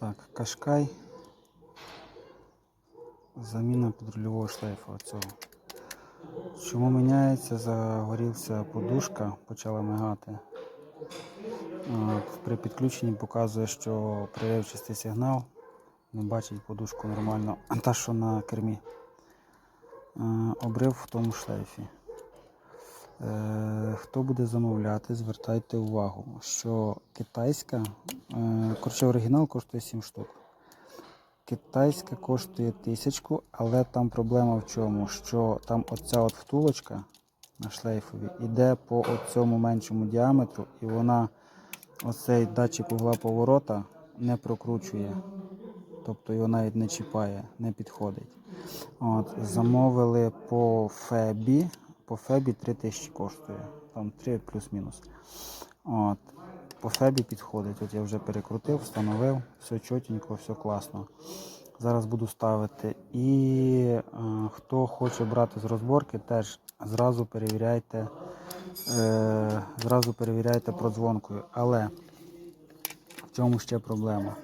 Так, кашкай. Заміна підрульового шлейфу оцього. Чому міняється? Загорівся подушка, почала мигати. При підключенні показує, що приривчастий сигнал. Не бачить подушку нормально. Та, що на кермі. Обрив в тому шлейфі. Е, Хто буде замовляти, звертайте увагу, що китайська, е, коротше, оригінал коштує 7 штук. Китайська коштує тисячку, але там проблема в чому? Що там оця от втулочка на шлейфові йде по цьому меншому діаметру, і вона оцей датчик угла поворота не прокручує. Тобто його навіть не чіпає, не підходить. От, замовили по Фебі. По Фебі 3000 коштує. Там 3 плюс-мінус. От. По Фебі підходить. От я вже перекрутив, встановив, все чотенько, все класно. Зараз буду ставити. І е, хто хоче брати з розборки, теж зразу перевіряйте, е, зразу перевіряйте продзвонкою. Але в чому ще проблема?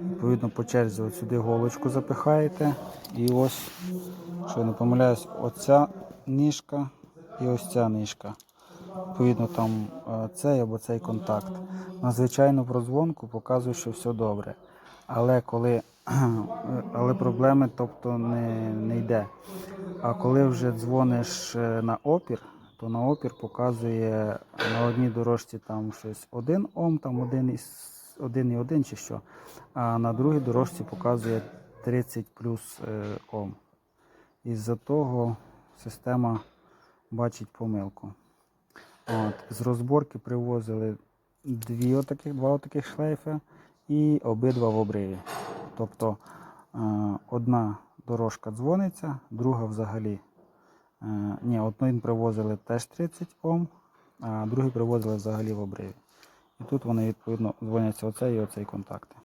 Відповідно, по черзі от сюди голочку запихаєте. І ось, що я не помиляюсь, оця ніжка і ось ця ніжка. Відповідно, там е, цей або цей контакт. На звичайну прозвонку показує, що все добре. Але коли але проблеми тобто, не, не йде. А коли вже дзвониш е, на опір, то на опір показує на одній дорожці там щось 1 Ом, там 1 із 1,1 чи що, а на другій дорожці показує 30 плюс е, Ом. Із-за того система бачить помилку. От, з розборки привозили дві отаких, два отаких шлейфи і обидва в обриві. Тобто е, одна дорожка дзвониться, друга взагалі. Е, ні, одну привозили теж 30 Ом, а другий привозили взагалі в обриві. І тут вони відповідно дзвоняться оцей і оцей контакти.